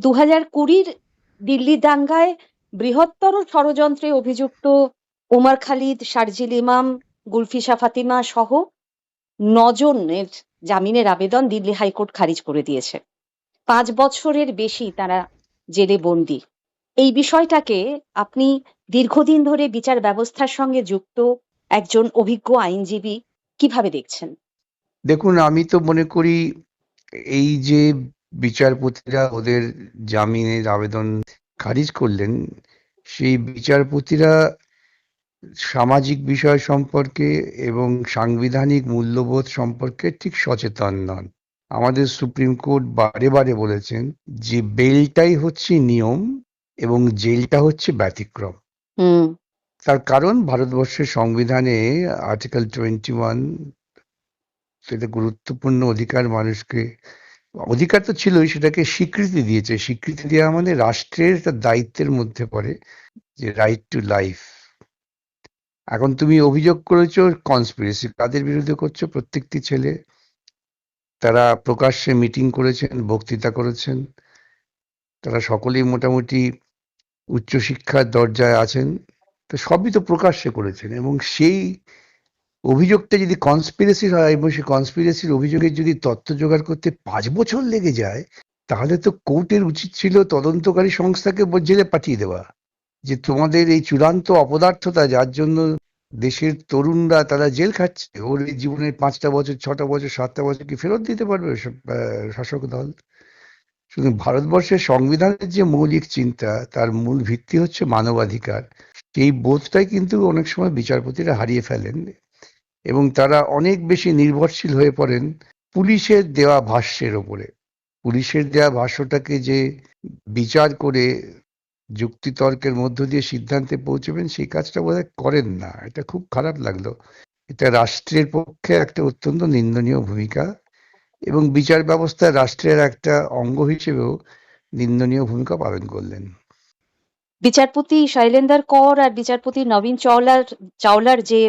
দু হাজার কুড়ির দিল্লি দাঙ্গায় বৃহত্তর ষড়যন্ত্রে অভিযুক্ত ওমর খালিদ, শারজিল ইমাম গুলফিসা ফাতিমা সহ নজনের জামিনের আবেদন দিল্লি হাইকোর্ট খারিজ করে দিয়েছে। পাঁচ বছরের বেশি তারা জেলে বন্দি। এই বিষয়টাকে আপনি দীর্ঘদিন ধরে বিচার ব্যবস্থার সঙ্গে যুক্ত একজন অভিজ্ঞ আইনজীবী কীভাবে দেখছেন? দেখুন, আমি তো মনে করি এই যে বিচারপতিরা ওদের জামিনের আবেদন খারিজ করলেন। সেই বিচারপতিরা সামাজিক বিষয় সম্পর্কে এবং সাংবিধানিক মূল্যবোধ সম্পর্কে ঠিক সচেতন নন। আমাদের সুপ্রিম কোর্ট বারে বারে বলেছেন যে বেলটাই হচ্ছে নিয়ম এবং জেলটা হচ্ছে ব্যতিক্রম। হুম। তার কারণ ভারতবর্ষের সংবিধানে আর্টিকেল টোয়েন্টি ওয়ান সেটা গুরুত্বপূর্ণ অধিকার মানুষকে অধিকার তো ছিলই, সেটাকে স্বীকৃতি দিয়েছে। স্বীকৃতি দেওয়া মানে রাষ্ট্রের একটা দায়িত্বের মধ্যে পড়ে, যে রাইট টু লাইফ এখন তুমি অভিযোগ করেছ কনস্পিরেসি কাদের বিরুদ্ধে করছ? প্রত্যেকটি ছেলে। তারা প্রকাশ্যে মিটিং করেছেন, বক্তৃতা করেছেন। তারা সকলেই মোটামুটি উচ্চশিক্ষার দরজায় আছেন। তো সবই তো প্রকাশ্যে করেছেন এবং সেই অভিযোগটা যদি কনস্পিরেসির হয় এবং সেই কনস্পিরেসির অভিযোগের যদি তথ্য জোগাড় করতে পাঁচ বছর লেগে যায়, তাহলে তো কোর্টের উচিত ছিল তদন্তকারী সংস্থাকে জেলে পাঠিয়ে দেওয়া। যে তোমাদের এই চূড়ান্ত অপদার্থতা, যার জন্য দেশের তরুণরা তারা জেল খাচ্ছে, ওর এই জীবনের পাঁচটা বছর, ছটা বছর, সাতটা বছর কি ফেরত দিতে পারবে শাসক দল? শুধু ভারতবর্ষের সংবিধানের যে মৌলিক চিন্তা, তার মূল ভিত্তি হচ্ছে মানবাধিকার। সেই বোধটাই কিন্তু অনেক সময় বিচারপতিরা হারিয়ে ফেলেন। এবং তারা অনেক বেশি নির্ভরশীল হয়ে পড়েন পুলিশের দেওয়া ভাষ্যের ওপরে। পুলিশের দেওয়া ভাষ্যটাকে যে বিচার করে যুক্তিতর্কের মধ্য দিয়ে সিদ্ধান্তে পৌঁছবেন, সেই কাজটা বোধহয় করেন না। এটা খুব খারাপ লাগল। এটা রাষ্ট্রের পক্ষে একটা অত্যন্ত নিন্দনীয় ভূমিকা এবং বিচার ব্যবস্থা রাষ্ট্রের একটা অঙ্গ হিসেবেও নিন্দনীয় ভূমিকা পালন করলেন। বিচারপতি শৈলেন্দর কর আর বিচারপতি নবীন চাওলার চাওলার যে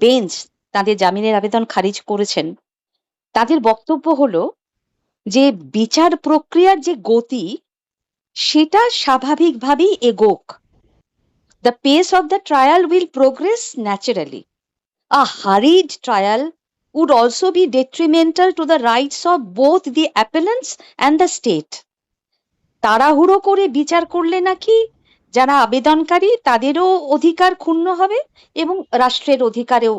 বেঞ্চ তাদের জামিনের আবেদন খারিজ করেছেন। তাদের বক্তব্য হলো যে বিচার প্রক্রিয়ার যে গতি, সেটা স্বাভাবিকভাবেই এগোক। The pace of the trial will progress naturally a hurried trial would also be detrimental to the rights of both the appellants and the state. তাড়াহুড়ো করে বিচার করলে নাকি যারা আবেদনকারী, তাদেরও অধিকার ক্ষুণ্ণ হবে এবং রাষ্ট্রের অধিকারেও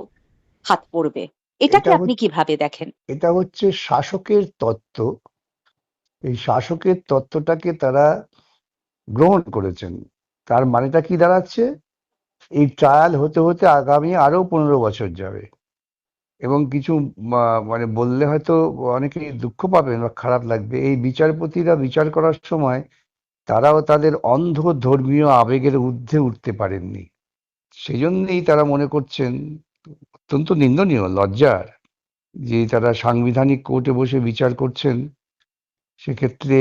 হাত পড়বে। এটাকে আপনি কীভাবে দেখেন? এটা হচ্ছে শাসকের তত্ত্ব। এই শাসকের তত্ত্বটাকে তারা গ্রহণ করেছেন। তার মানেটা কি দাঁড়াচ্ছে? এই ট্রায়াল হতে হতে আগামী আরও পনেরো বছর যাবে। এবং কিছু মানে বললে হয়তো অনেকে দুঃখ পাবেন বা খারাপ লাগবে। এই বিচারপতিরা বিচার করার সময় তারাও তাদের অন্ধ ধর্মীয় আবেগের ঊর্ধ্বে উঠতে পারেননি। সেজন্যই তারা মনে করছেন অত্যন্ত নিন্দনীয় লজ্জার যে তারা সাংবিধানিক কোর্টে বসে বিচার করছেন। সেক্ষেত্রে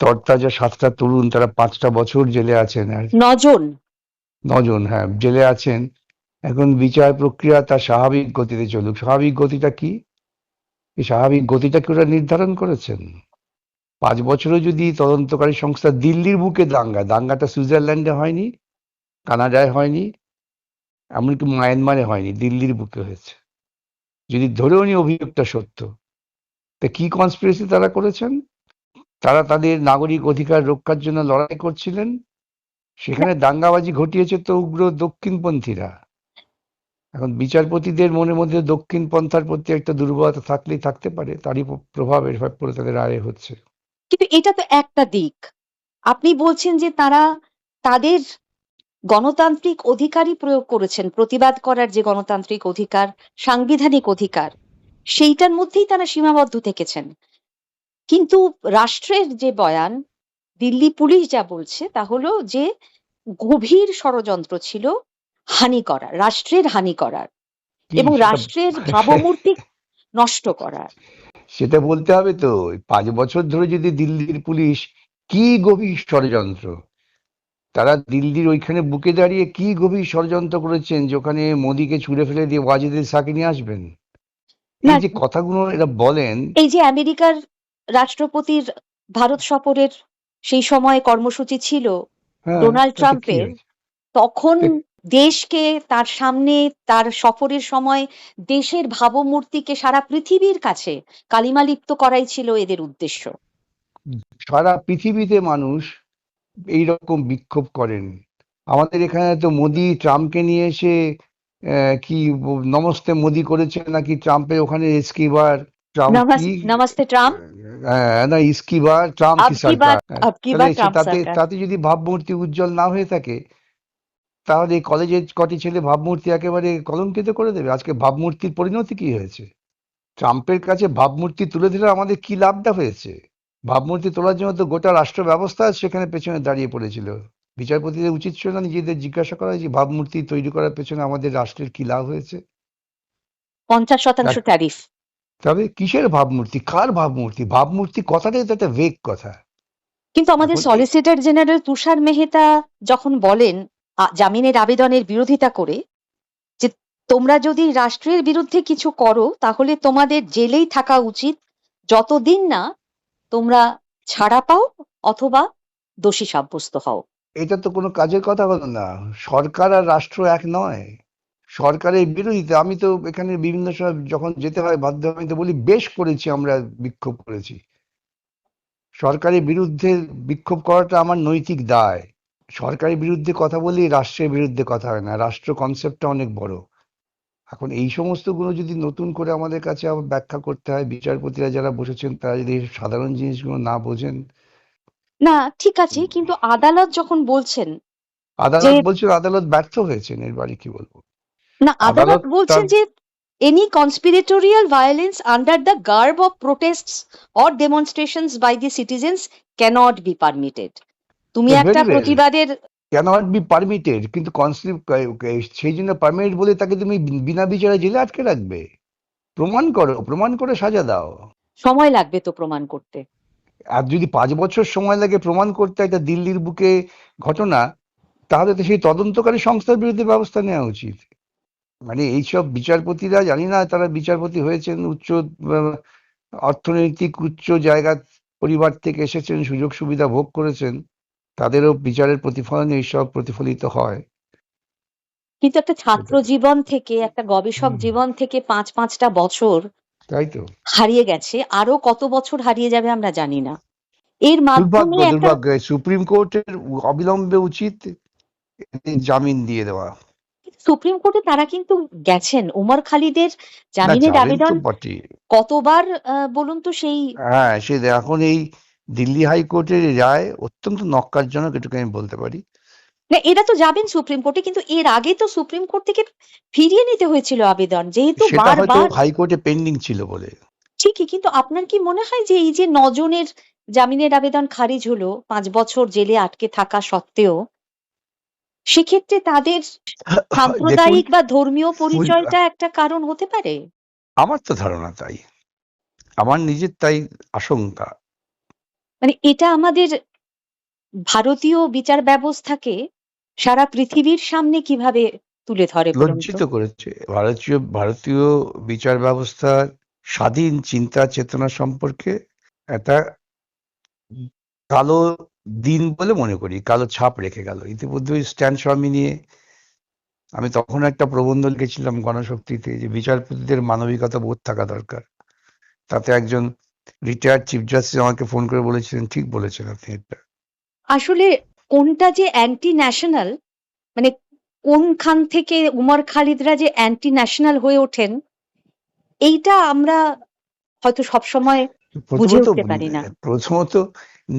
তরতাজা সাতটা তরুণ তারা পাঁচটা বছর জেলে আছেন আর নজন? নজন হ্যাঁ জেলে আছেন। এখন বিচার প্রক্রিয়া তার স্বাভাবিক গতিতে চলুক। স্বাভাবিক গতিটা কি? এই স্বাভাবিক গতিটাকে ওরা নির্ধারণ করেছেন? পাঁচ বছরও যদি তদন্তকারী সংস্থা দিল্লির বুকে দাঙ্গা দাঙ্গাটা সুইজারল্যান্ডে হয়নি কানাডায় হয়নি এমনকি মায়ানমারে হয়নি, দিল্লির বুকে হয়েছে। যদি ধরেও নি অভিযোগটা সত্য, তা কি কনস্পিরেসি তারা করেছেন? তারা তাদের নাগরিক অধিকার রক্ষার জন্য লড়াই করছিলেন? সেখানে দাঙ্গাবাজি ঘটিয়েছে তো উগ্র দক্ষিণপন্থীরা। এখন বিচারপতিদের মনের মধ্যে দক্ষিণ পন্থার প্রতি একটা দুর্বলতা থাকলেই থাকতে পারে, তারই প্রভাব এর পরে তাদের রায়ে হচ্ছে। কিন্তু এটা তো একটা দিক। আপনি বলছেন যে তারা তাদের গণতান্ত্রিক অধিকারই প্রয়োগ করেছেন প্রতিবাদ করার যে গণতান্ত্রিক অধিকার সাংবিধানিক অধিকার সেইটার মধ্যেই তারা সীমাবদ্ধ থেকেছেন। কিন্তু রাষ্ট্রের যে বয়ান দিল্লি পুলিশ যা বলছে তা হলো যে গভীর ষড়যন্ত্র ছিল হানি করার রাষ্ট্রের হানি করার এবং রাষ্ট্রের ভাবমূর্তি নষ্ট করার। সেটা বলতে হবে তো পাঁচ বছর ধরে যদি দিল্লির পুলিশ কি গভীর ষড়যন্ত্র? তারা দিল্লির ওইখানে বুকে দাঁড়িয়ে কি গভীর ষড়যন্ত্র করেছেন যে ওখানে মোদিকে ছুড়ে ফেলে দিয়ে ওয়াজিদের সাকে নিয়ে আসবেন? এই যে কথাগুলো এরা বলেন এই যে আমেরিকার রাষ্ট্রপতির ভারত সফরের সেই সময় কর্মসূচি ছিল হ্যাঁ ডোনাল্ড ট্রাম্পের তখন দেশকে তার সামনে তার সফরের সময় দেশের ভাবমূর্তিকে সারা পৃথিবীর কাছে কালিমালিপ্ত করাই ছিল এদের উদ্দেশ্য। সারা পৃথিবীতে মানুষ এই রকম বিক্ষোভ করেন। আমাদের এখানে তো মোদি ট্রাম্পকে নিয়ে এসে কি নমস্তে মোদি করেছে নাকি ট্রাম্পের ওখানে ইস্কিবার নমস্তে ট্রাম্প। না ট্রাম্প তাতে তাতে যদি ভাবমূর্তি উজ্জ্বল না হয়ে থাকে তাহলে কলেজের কটি ছেলে ভাবমূর্তি একেবারে কলঙ্কিত করে দেবে? আজকে ভাবমূর্তির পরিণতি কি হয়েছে? ট্রাম্পের কাছে ভাবমূর্তি তুলে ধরে আমাদের কি লাভটা হয়েছে? ভাবমূর্তি তোলার জন্য তো গোটা রাষ্ট্র ব্যবস্থা সেখানে পেছনে দাঁড়িয়ে পড়েছিল। বিচারপতিদের উচিত ছিল না নিজেদের জিজ্ঞাসা করা যে ভাবমূর্তি তৈরি করার পেছনে আমাদের রাষ্ট্রের কি লাভ হয়েছে? পঞ্চাশ শতাংশ ট্যারিফ তবে কিসের ভাবমূর্তি? কার ভাবমূর্তি? ভাবমূর্তি কথাটাই তো একটা ভেগ কথা। কিন্তু আমাদের সলিসিটর জেনারেল তুষার মেহতা যখন বলেন জামিনের আবেদনের বিরোধিতা করে যে তোমরা যদি রাষ্ট্রের বিরুদ্ধে কিছু করো তাহলে তোমাদের জেলেই থাকা উচিত। যতদিন না তোমরা ছাড়া পাও অথবা দোষী সাব্যস্ত হও। এটা তো কোনো কাজের কথা হলো না। সরকার আর রাষ্ট্র এক নয়। সরকারের বিরোধিতা, আমি তো এখানে বিভিন্ন সময় যখন যেতে হয় বাধ্য আমি তো বলি বেশ করেছি, আমরা বিক্ষোভ করেছি। সরকারের বিরুদ্ধে বিক্ষোভ করাটা আমার নৈতিক দায়। সরকারের বিরুদ্ধে কথা বলি রাষ্ট্রের বিরুদ্ধে কথা হয় না। রাষ্ট্র কনসেপ্টটা অনেক বড়। এখন এই সমস্তগুলো যদি নতুন করে আমাদের কাছে আবার ব্যাখ্যা করতে হয় বিচারপতিরা যারা বসেছেন তারা যদি সাধারণ জিনিসগুলো না বোঝেন। না ঠিক আছে কিন্তু আদালত যখন বলছেন আদালত বলছিল আদালত ব্যর্থ হয়েছেন এর বাড়ি কি বলব? না আদালত বলছেন যে any conspiratorial violence under the garb of protests or demonstrations by the citizens cannot be permitted তুমি একটা প্রতিবাদের ক্যানট বি পারমিটেড কিন্তু সেই জন্য পারমিট বলে তাকে তুমি বিনা বিচারে জেলে আটকে রাখবে। প্রমাণ করো প্রমাণ করে সাজা দাও। সময় লাগবে তো প্রমাণ করতে। আর যদি পাঁচ বছর সময় লাগে প্রমাণ করতে একটা দিল্লির বুকে ঘটনা তাহলে তো সেই তদন্তকারী সংস্থার বিরুদ্ধে ব্যবস্থা নেওয়া উচিত। মানে এইসব বিচারপতিরা জানি না তারা বিচারপতি হয়েছেন উচ্চ অর্থনৈতিক উচ্চ জায়গা পরিবার থেকে এসেছেন সুযোগ সুবিধা ভোগ করেছেন। তাদেরও বিচারের প্রতিফলন এইসব প্রতিফলিত হয়। কিন্তু একটা ছাত্র জীবন থেকে একটা গবেষক জীবন থেকে পাঁচ পাঁচটা বছর তাই তো। হারিয়ে গেছে আরও কত বছর হারিয়ে যাবে আমরা জানি না। এর মাধ্যমে একটা সুপ্রিম কোর্টের অবিলম্বে উচিত জামিন দিয়ে দেওয়া। সুপ্রিম কোর্টে তারা কিন্তু গেছেন। ওমর খালিদের জামিনের আবেদন কতবার বলুন তো সেই হ্যাঁ সে এখন এই দিল্লি হাইকোর্টের রায় অত্যন্ত নক্কারজনক এটুকু আমি বলতে পারি। না এরা তো যাবেন সুপ্রিম কোর্টে কিন্তু এর আগে তো সুপ্রিম কোর্ট থেকে ফিরিয়ে নিতে হয়েছিল আবেদন যেহেতু বারবার হাইকোর্টে পেন্ডিং ছিল বলে। ঠিকই কিন্তু আপনার কি মনে হয় যে এই যে নজনের জামিনের আবেদন খারিজ হলো পাঁচ বছর জেলে আটকে থাকা সত্ত্বেও সেক্ষেত্রে তাদের সাম্প্রদায়িক বা ধর্মীয় পরিচয়টা একটা কারণ হতে পারে? আমার তো ধারণা তাই। আমার নিজের তাই আশঙ্কা। মানে এটা আমাদের ভারতীয় বিচার ব্যবস্থাকে সারা পৃথিবীর সামনে কীভাবে তুলে ধরে লজ্জিত করেছে। ভারতীয় ভারতীয় বিচার ব্যবস্থার স্বাধীন চিন্তা চেতনা সম্পর্কে একটা কালো দিন বলে মনে করি, কালো ছাপ রেখে গেল। ইতিমধ্যে ওই স্ট্যান স্বামী নিয়ে আমি তখন একটা প্রবন্ধ লিখেছিলাম গণশক্তিতে যে বিচারপতিদের মানবিকতা বোধ থাকা দরকার। তাতে একজন রিটায়ার্ড চিফ জাস্টিস আমাকে ফোন করে বলেছিলেন ঠিক বলেছেন আপনি এটা। আসলে কোনটা যে অ্যান্টি ন্যাশনাল মানে কোনখান থেকে উমর খালিদরা যে অ্যান্টি ন্যাশনাল হয়ে ওঠেন এইটা আমরা হয়তো সবসময় বুঝে প্রথমত উঠতে পারি না। প্রথমত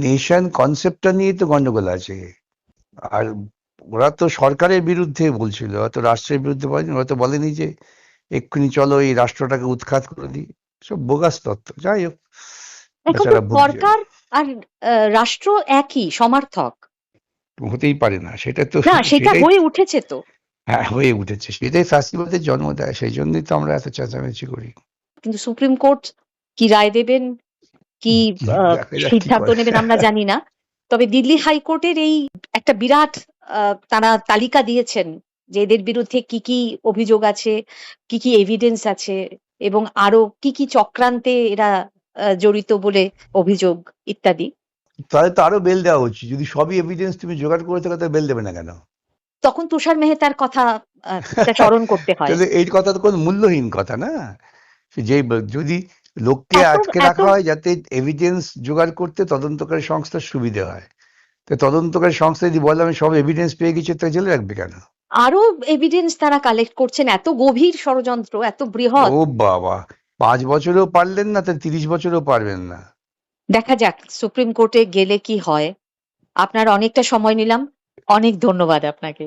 নেশন কনসেপ্টটা নিয়ে তো গন্ডগোল আছে। আর ওরা তো সরকারের বিরুদ্ধে বলছিল অত রাষ্ট্রের বিরুদ্ধে বলেনি ওরা তো বলেনি যে এক্ষুনি চলো এই রাষ্ট্রটাকে উৎখাত করে দিই। সব বোগাস তত্ত্ব যাই হোক। এখন তো সরকার আর রাষ্ট্র একই সমার্থক। হতেই পারে না সেটা তো না সেটা হয়ে উঠেছে তো। হ্যাঁ হয়ে উঠেছে সেটাই ফ্যাসিবাদের জন্ম দেয় সেই জন্যই তো আমরা এত চেঁচামেচি করি। কিন্তু সুপ্রিম কোর্ট কি রায় দেবেন? কি সিদ্ধান্ত নেবেন আমরা জানি না। তবে দিল্লি হাইকোর্টের এই একটা বিরাট তারা তালিকা দিয়েছেন যে এদের বিরুদ্ধে কি কি অভিযোগ আছে কি কি এভিডেন্স আছে এবং আরও কি কি চক্রান্তে এরা জড়িত বলে অভিযোগ ইত্যাদি। তাহলে তো আরও বেল দেওয়া উচিত। যদি সবই এভিডেন্স তুমি জোগাড় করে থাকো তাহলে বেল দেবে না কেন? তখন তুষার মেহতার কথা স্মরণ করতে হয়। তাহলে এই কথা তো কোনো মূল্যহীন কথা না? যে যদি লোককে আটকে রাখা হয় যাতে এভিডেন্স জোগাড় করতে তদন্তকারী সংস্থার সুবিধা হয়। তো তদন্তকারী সংস্থা যদি বলে আমি সব এভিডেন্স পেয়ে গেছি তাকে জেলে রাখবে কেন? আরও এভিডেন্স তারা কালেক্ট করছেন এত গভীর ষড়যন্ত্র এত বৃহৎ। ও বাবা পাঁচ বছরেও পারলেন না তাহলে তিরিশ বছরেও পারবেন না। দেখা যাক সুপ্রিম কোর্টে গেলে কি হয়। আপনার অনেকটা সময় নিলাম অনেক ধন্যবাদ আপনাকে।